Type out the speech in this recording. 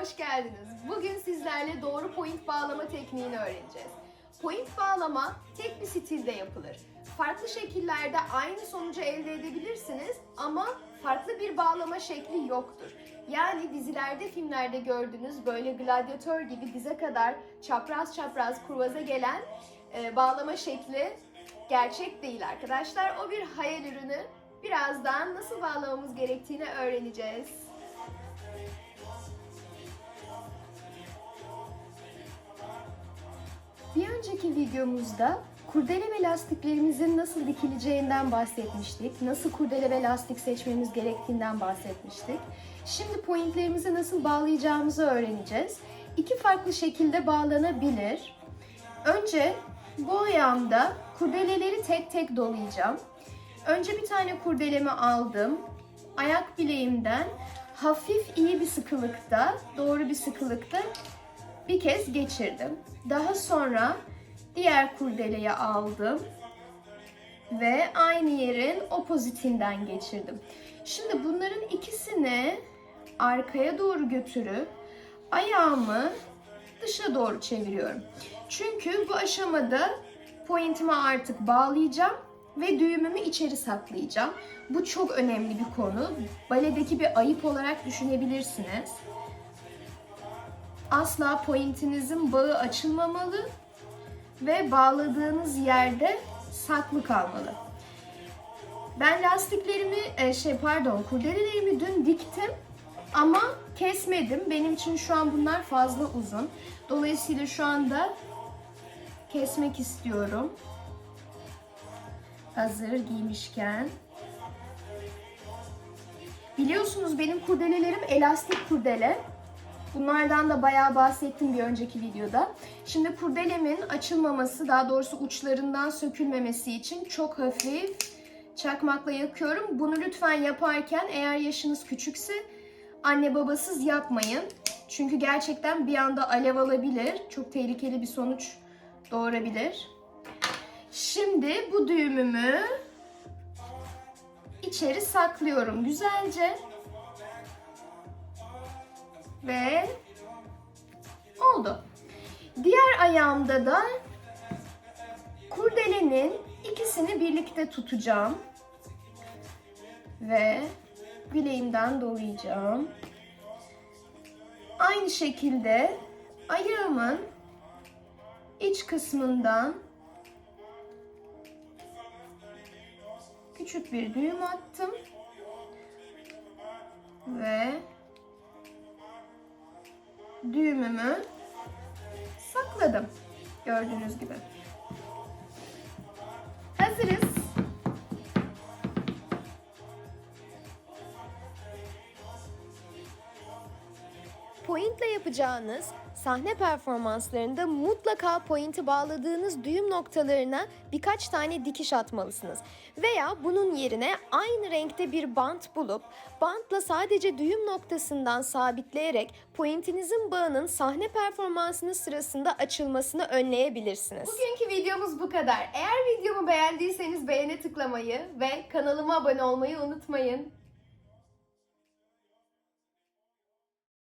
hoş geldiniz. Bugün sizlerle doğru point bağlama tekniğini öğreneceğiz. Point bağlama tek bir stilde yapılır. Farklı şekillerde aynı sonucu elde edebilirsiniz ama farklı bir bağlama şekli yoktur. Yani dizilerde, filmlerde gördüğünüz böyle gladyatör gibi dize kadar çapraz çapraz kurvaza gelen e, bağlama şekli gerçek değil arkadaşlar. O bir hayal ürünü. Birazdan nasıl bağlamamız gerektiğini öğreneceğiz. Bir önceki videomuzda kurdele ve lastiklerimizin nasıl dikileceğinden bahsetmiştik. Nasıl kurdele ve lastik seçmemiz gerektiğinden bahsetmiştik. Şimdi pointlerimizi nasıl bağlayacağımızı öğreneceğiz. İki farklı şekilde bağlanabilir. Önce bu ayağımda kurdeleleri tek tek dolayacağım. Önce bir tane kurdelemi aldım. Ayak bileğimden hafif iyi bir sıkılıkta, doğru bir sıkılıkta bir kez geçirdim. Daha sonra diğer kurdeleyi aldım ve aynı yerin opozitinden geçirdim. Şimdi bunların ikisini arkaya doğru götürüp ayağımı dışa doğru çeviriyorum. Çünkü bu aşamada pointimi artık bağlayacağım ve düğümümü içeri saklayacağım. Bu çok önemli bir konu. Baledeki bir ayıp olarak düşünebilirsiniz. Asla pointinizin bağı açılmamalı ve bağladığınız yerde saklı kalmalı. Ben lastiklerimi, e, şey pardon, kurdelelerimi dün diktim ama kesmedim. Benim için şu an bunlar fazla uzun. Dolayısıyla şu anda kesmek istiyorum. Hazır giymişken. Biliyorsunuz benim kurdelelerim elastik kurdele. Bunlardan da bayağı bahsettim bir önceki videoda. Şimdi kurdelemin açılmaması, daha doğrusu uçlarından sökülmemesi için çok hafif çakmakla yakıyorum. Bunu lütfen yaparken eğer yaşınız küçükse anne babasız yapmayın. Çünkü gerçekten bir anda alev alabilir. Çok tehlikeli bir sonuç doğurabilir. Şimdi bu düğümümü içeri saklıyorum güzelce. Ve oldu. Diğer ayağımda da kurdelenin ikisini birlikte tutacağım. Ve bileğimden dolayacağım. Aynı şekilde ayağımın iç kısmından küçük bir düğüm attım. Ve düğümümü sakladım. Gördüğünüz gibi. Hazırız. Pointle yapacağınız sahne performanslarında mutlaka pointi bağladığınız düğüm noktalarına birkaç tane dikiş atmalısınız. Veya bunun yerine aynı renkte bir bant bulup bantla sadece düğüm noktasından sabitleyerek pointinizin bağının sahne performansınız sırasında açılmasını önleyebilirsiniz. Bugünkü videomuz bu kadar. Eğer videomu beğendiyseniz beğene tıklamayı ve kanalıma abone olmayı unutmayın.